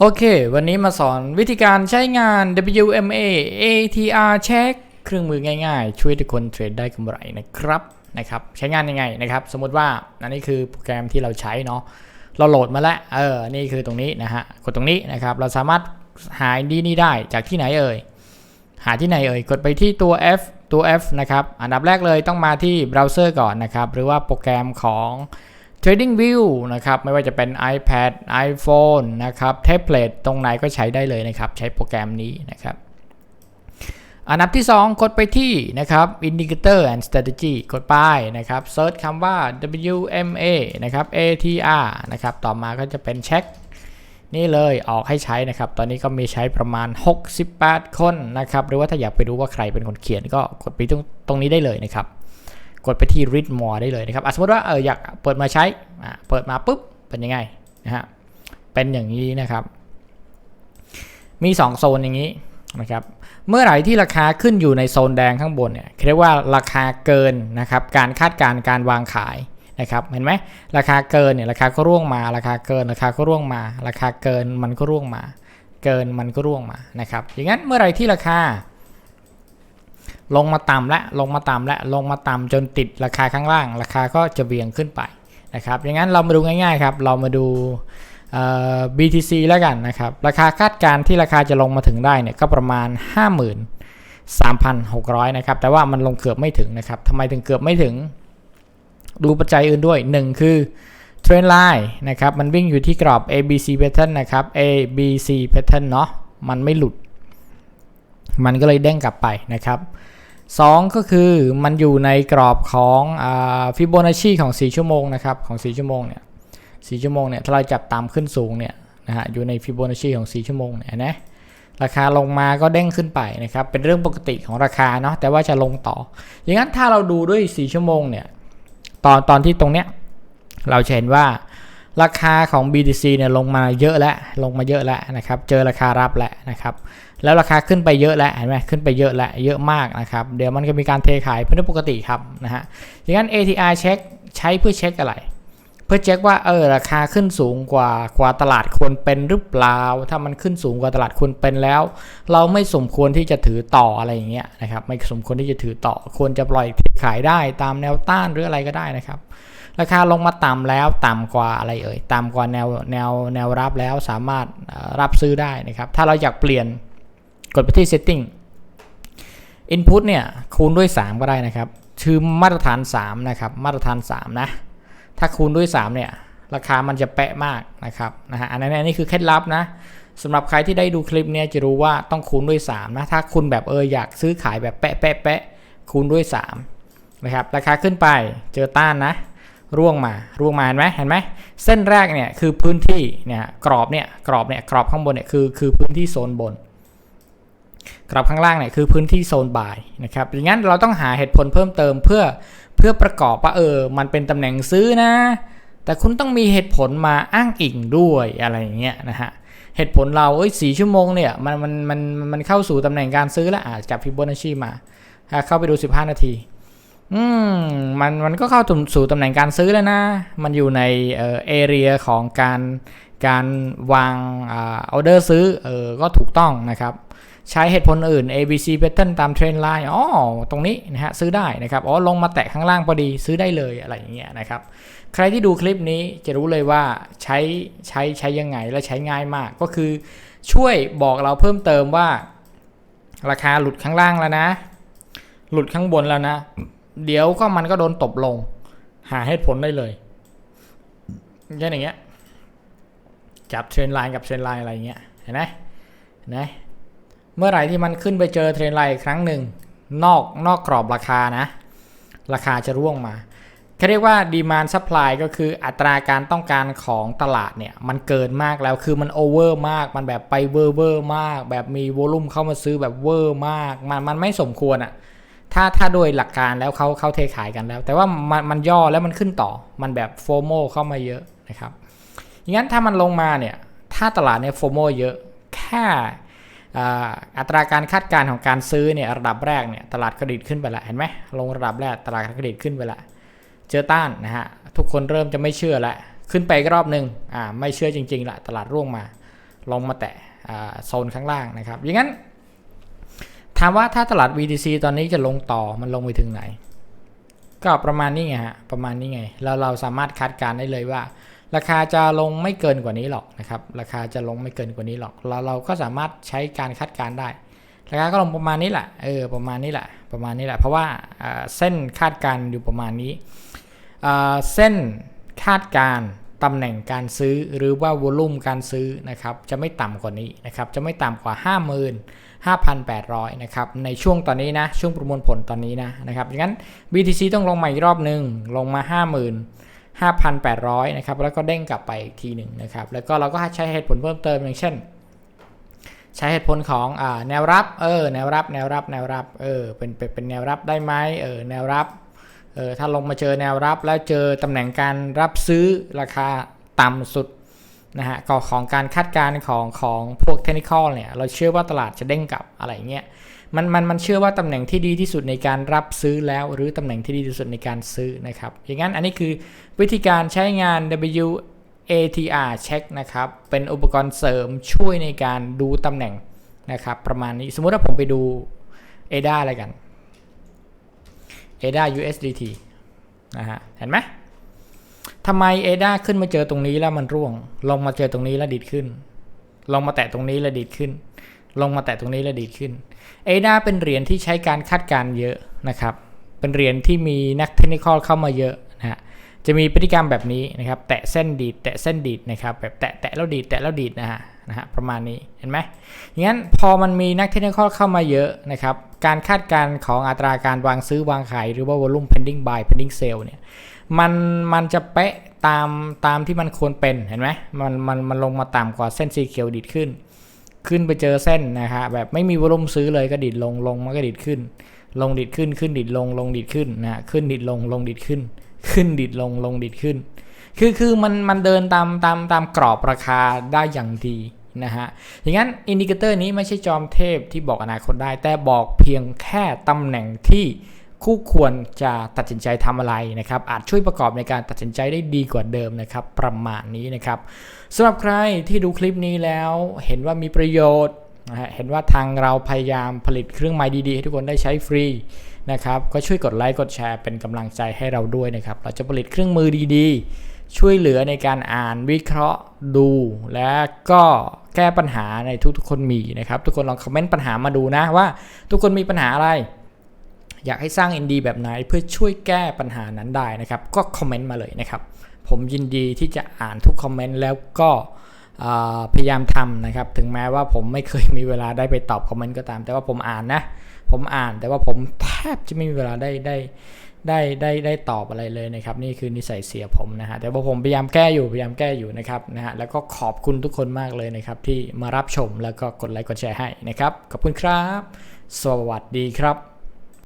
โอเค วันนี้มาสอนวิธีการใช้งาน WMA ATR Check เครื่องมือง่ายๆ ช่วยทุกคนเทรดได้กำไรนะครับนะครับ ใช้งานยังไงนะครับ สมมติว่าอันนี้คือโปรแกรมที่เราใช้เนาะเราโหลดมาแล้ว เออ นี่คือตรงนี้นะฮะ กดตรงนี้นะครับ เราสามารถหาดีนี้ได้จากที่ไหนเอ่ย หาที่ไหนเอ่ย กดไปที่ตัว F ตัว F นะครับ อันดับแรกเลยต้องมาที่เบราว์เซอร์ก่อนนะครับ หรือว่าโปรแกรมของ Trading View นะครับไม่ว่าจะเป็น iPad iPhone นะครับเทปเล็ตตรงไหนก็ใช้ได้เลยนะครับ ใช้โปรแกรมนี้นะครับอันดับที่ 2 กดไปที่นะครับ Indicator and Strategy กดไปนะครับเซิร์ชคำว่า WMA นะครับ ATR นะครับ ต่อมาก็จะเป็นเช็ค นี่เลยออกให้ใช้นะครับ ตอนนี้ก็มีใช้ประมาณ 68 คนนะครับ หรือว่าถ้าอยากไปรู้ว่าใครเป็นคนเขียนก็กดไปตรงตรงนี้ได้เลยนะครับ กดไปที่ read more ได้เลยนะครับสมมติว่าเอออยากเปิดมาใช้เปิดมาปุ๊บเป็นยังไงนะฮะเป็นอย่างนี้นะครับ มี 2 โซนอย่างนี้นะครับเมื่อไหร่ที่ราคาขึ้นอยู่ในโซนแดงข้างบนเนี่ยเรียกว่าราคาเกินนะครับการคาดการณ์การวางขายนะครับเห็นไหมราคาเกินเนี่ยราคาก็ร่วงมาราคาเกิน ราคาก็ร่วงมา ราคาเกินมันก็ร่วงมา เกินมันก็ร่วงมานะครับอย่างนั้นเมื่อไหร่ที่ราคา ลงมาต่ำและลงมาต่ำและลงมาต่ำจนติดราคาข้างล่าง ราคาก็จะเบี่ยงขึ้นไปนะครับอย่างนั้นเรามาดูง่ายๆครับ เรามาดู BTC แล้วกันนะครับ ราคาคาดการณ์ที่ราคาจะลงมาถึงได้เนี่ยก็ประมาณ 53,600 นะครับ แต่ว่ามันลงเกือบไม่ถึงนะครับทำไมถึงเกือบไม่ถึง ดูปัจจัยอื่นด้วย 1 คือเทรนไลน์นะครับ มันวิ่งอยู่ที่กรอบ ABC pattern นะครับ ABC pattern เนาะมันไม่หลุด มันก็เลยเด้งกลับไปนะครับ 2 ก็คือมันอยู่ในกรอบของฟิโบนัชชีของ 4 ชั่วโมงนะครับของ 4 ชั่วโมงเนี่ย4ชั่วโมงเนี่ยถ้าเราจับตามขึ้นสูงเนี่ยนะฮะอยู่ในฟิโบนัชชีของ 4 ชั่วโมงเนี่ยนะราคาลงมาก็เด้งขึ้นไปนะครับเป็นเรื่องปกติของราคาเนาะแต่ว่าจะลงต่อ อย่างนั้นถ้าเราดูด้วย 4 ชั่วโมงเนี่ยตอนตอนที่ตรงเนี้ยเราเห็นว่าราคาของ BTC เนี่ยลงมาเยอะแล้วลงมาเยอะแล้วนะครับเจอราคารับแล้วนะครับ แล้วราคาขึ้นไปเยอะแล้วเห็นไหมขึ้นไปเยอะแล้วเยอะมากนะครับ เดี๋ยวมันก็มีการเทขายเป็นเรื่องปกติครับนะฮะอย่างนั้น ATR เช็คใช้เพื่อเช็คอะไร เพื่อเช็คว่าเออราคาขึ้นสูงกว่ากว่าตลาดควรเป็นหรือเปล่า ถ้ามันขึ้นสูงกว่าตลาดควรเป็นแล้ว เราไม่สมควรที่จะถือต่ออะไรอย่างเงี้ยนะครับไม่สมควรที่จะถือต่อควรจะปล่อยขายได้ตามแนวต้านหรืออะไรก็ได้นะครับราคาลงมาต่ำแล้วต่ำกว่าอะไรเอ่ยต่ำกว่าแนวแนวแนวรับแล้วสามารถรับซื้อได้นะครับ ถ้าเราอยากเปลี่ยน กดไปที่ setting input เนี่ยคูณด้วย 3 ก็ได้นะครับคือมาตรฐาน 3 นะครับ มาตรฐาน 3 นะ ถ้าคูณด้วย 3 เนี่ย ราคามันจะแปะมากนะครับนะฮะอันนี้นนี่คือเคล็ดลับนะสำหรับใครที่ได้ดูคลิปเนี้ยจะรู้ว่าต้องคูณด้วย 3 นะ ถ้าคุณแบบเอออยากซื้อขายแบบแปะแปะแปะคูณด้วย 3 นะครับ ราคาขึ้นไปเจอต้านนะ ร่วงมา ร่วงมาเห็นไหมเห็นไหม เส้นแรกเนี่ยคือพื้นที่เนี่ยกรอบเนี่ยกรอบเนี่ยกรอบข้างบนเนี่ยคือคือพื้นที่โซนบน กรอบข้างล่างเนี่ยคือพื้นที่โซนบ่ายนะครับอย่างนั้นเราต้องหาเหตุผลเพิ่มเติมเพื่อเพื่อประกอบว่าเออ มันเป็นตำแหน่งซื้อนะ แต่คุณต้องมีเหตุผลมาอ้างอิงด้วยอะไรอย่างเงี้ยนะฮะเหตุผลเราเอ้ยสี่ชั่วโมงเนี่ยมันมันมันมันเข้าสู่ตำแหน่งการซื้อแล้วอะจับฟิโบนัชชีมาเข้าไปดู 15 นาทีอืมมันมันก็เข้าสู่ตำแหน่งการซื้อแล้วนะ มันอยู่ในเอ่อเอเรียของการการวางอ่าออเดอร์ซื้อเออก็ถูกต้องนะครับ ใช้เหตุผลอื่น ABC pattern ตามเทรนไลน์อ๋อตรงนี้นะฮะซื้อได้นะครับอ๋อลงมาแตะข้างล่างพอดีซื้อได้เลยอะไรอย่างเงี้ยนะครับใครที่ดูคลิปนี้จะรู้เลยว่าใช้ใช้ใช้ยังไงและใช้ง่ายมากก็คือ ช่วยบอกเราเพิ่มเติมว่า ราคาหลุดข้างล่างแล้วนะ หลุดข้างบนแล้วนะ เดี๋ยวก็มันก็โดนตบลง หาเหตุผลได้เลยแค่อย่างเงี้ยจับเทรนไลน์กับเทรนไลน์อะไรเงี้ยเห็นไหมเห็นไหม เมื่อไหร่ที่มันขึ้นไปเจอเทรนไลน์อีกครั้งหนึ่งนอกนอกกรอบราคานะ ราคาจะร่วงมาเขาเรียกว่าดีมานซัพพลายก็คืออัตราการต้องการของตลาดเนี่ย มันเกินมากแล้วคือมันโอเวอร์มาก มันแบบไปเวอร์เวอร์มาก แบบมีโวลุ่มเข้ามาซื้อแบบเวอร์มาก มันมันไม่สมควรอะถ้าถ้าโดยหลักการแล้วเขาเขาเทขายกันแล้ว แต่ว่ามันมันย่อแล้วมันขึ้นต่อมันแบบโฟโมเข้ามาเยอะนะครับงั้นถ้ามันลงมาเนี่ย ถ้าตลาดเนี่ยโฟโมเยอะแค่ อัตราการคาดการณ์ของการซื้อเนี่ยระดับแรกเนี่ยตลาดเครดิตขึ้นไปล้วเห็นไหมลงระดับแรกตลาดเครดิตขึ้นไปล้วเจอต้านนะฮะทุกคนเริ่มจะไม่เชื่อล้วขึ้นไปรอบหนึ่งอ่าไม่เชื่อจริงๆละตลาดร่วงมาลงมาแตะโซนข้างล่างนะครับอย่างนั้นถามว่าถ้าตลาด BTC ตอนนี้จะลงต่อมันลงไปถึงไหน ก็ประมาณนี้ไงฮะประมาณนี้ไงแล้วเราสามารถคาดการณ์ได้เลยว่า ราคาจะลงไม่เกินกว่านี้หรอกนะครับ ราคาจะลงไม่เกินกว่านี้หรอก เราเราก็สามารถใช้การคาดการได้ ราคาก็ลงประมาณนี้แหละ เออ ประมาณนี้แหละ ประมาณนี้แหละ เพราะว่าเส้นคาดการอยู่ประมาณนี้ เส้นคาดการตำแหน่งการซื้อหรือว่าวอลุ่มการซื้อนะครับ จะไม่ต่ำกว่านี้นะครับ จะไม่ต่ำกว่า 55,800 นะครับ ในช่วงตอนนี้นะ ช่วงประมวลผลตอนนี้นะนะครับดังนั้น BTC ต้องลงมาอีกรอบหนึ่งลงมา 50,000 5,800 นะครับ แล้วก็เด้งกลับไปอีกทีหนึ่งนะครับ แล้วก็เราก็ใช้เหตุผลเพิ่มเติมอย่างเช่น ใช้เหตุผลของอแนวรับ เออ แนวรับ แนวรับ แนวรับ เออ เป็น เป็นเป็นแนวรับได้ไหมเออ แนวรับ เออ ถ้าลงมาเจอแนวรับแล้วเจอตำแหน่งการรับซื้อราคาต่ำสุดนะฮะก็ของการคาดการณ์ของของพวกเทคนิคอลเนี่ย เราเชื่อว่าตลาดจะเด้งกลับอะไรเงี้ย มันมันมันเชื่อว่าตำแหน่งที่ดีที่สุดในการรับซื้อแล้ว หรือตำแหน่งที่ดีที่สุดในการซื้อนะครับ อย่างนั้นอันนี้คือวิธีการใช้งาน W ATR check นะครับ เป็นอุปกรณ์เสริมช่วยในการดูตำแหน่งนะครับ ประมาณนี้สมมุติว่าผมไปดู ADA อะไรกัน ADA USDT นะฮะเห็นไหมทำไม ADA ขึ้นมาเจอตรงนี้แล้วมันร่วง ลงมาเจอตรงนี้แล้วดีดขึ้น ลงมาแตะตรงนี้แล้วดีดขึ้น ลงมาแตะตรงนี้แล้วดีดขึ้น ADA เป็นเหรียญที่ใช้การคาดการ์เยอะนะครับ เป็นเหรียญที่มีนักเทคนิคอลเข้ามาเยอะนะฮะ จะมีพฤติกรรมแบบนี้นะครับ แตะเส้นดีด แตะเส้นดีดนะครับ แบบแตะแตะแล้วดีด แตะแล้วดีดนะฮะ นะฮะ ประมาณนี้ เห็นไหมงั้นพอมันมีนักเทคนิคอลเข้ามาเยอะนะครับ การคาดการ์ของอัตราการวางซื้อวางขายหรือว่า volume pending buy pending sell เนี่ย มัน มันจะเป๊ะตาม ตามที่มันควรเป็น เห็นไหมมัน มัน มันลงมาต่ำกว่าเส้นสีเขียวดีดขึ้น ขึ้นไปเจอเส้นนะฮะแบบไม่มีวอลุ่มซื้อเลยก็ดิดลงลงมันก็ดิดขึ้น ลงดิดขึ้นขึ้นดิดลงลงดิดขึ้นนะขึ้นดิดลงลงดิดขึ้น ขึ้นดิดลงลงดิดขึ้น คือคือมันมันเดินตามตามตามกรอบราคาได้อย่างดีนะฮะอย่างนั้นอินดิเคเตอร์นี้ไม่ใช่จอมเทพที่บอกอนาคตได้ แต่บอกเพียงแค่ตำแหน่งที่ คู่ควรจะตัดสินใจทำอะไรนะครับ อาจช่วยประกอบในการตัดสินใจได้ดีกว่าเดิมนะครับ ประมาณนี้นะครับสำหรับใครที่ดูคลิปนี้แล้วเห็นว่ามีประโยชน์นะฮะเห็นว่าทางเราพยายามผลิตเครื่องไม้ดีๆ ให้ทุกคนได้ใช้ฟรีนะครับก็ช่วยกดไลค์กดแชร์เป็นกำลังใจให้เราด้วยนะครับ เราจะผลิตเครื่องมือดีๆ ช่วยเหลือในการอ่านวิเคราะห์ดู และก็แก้ปัญหาในทุกๆคนมีนะครับ ทุกคนลองคอมเมนต์ปัญหามาดูนะว่าทุกคนมีปัญหาอะไร อยากให้สร้าง ND แบบไหนเพื่อช่วยแก้ปัญหานั้นได้นะครับ ก็คอมเมนต์มาเลยนะครับ ผมยินดีที่จะอ่านทุกคอมเมนต์แล้วก็พยายามทำนะครับ ถึงแม้ว่าผมไม่เคยมีเวลาได้ไปตอบคอมเมนต์ก็ตาม แต่ว่าผมอ่านนะ ผมอ่านแต่ว่าผมแทบจะไม่มีเวลาได้ได้ได้ได้ได้ตอบอะไรเลยนะครับ นี่คือนิสัยเสียผมนะฮะแต่ว่าผมพยายามแก้อยู่พยายามแก้อยู่นะครับนะฮะแล้วก็ขอบคุณทุกคนมากเลยนะครับ ที่มารับชมแล้วก็กดไลค์กดแชร์ให้นะครับขอบคุณครับ สวัสดีครับ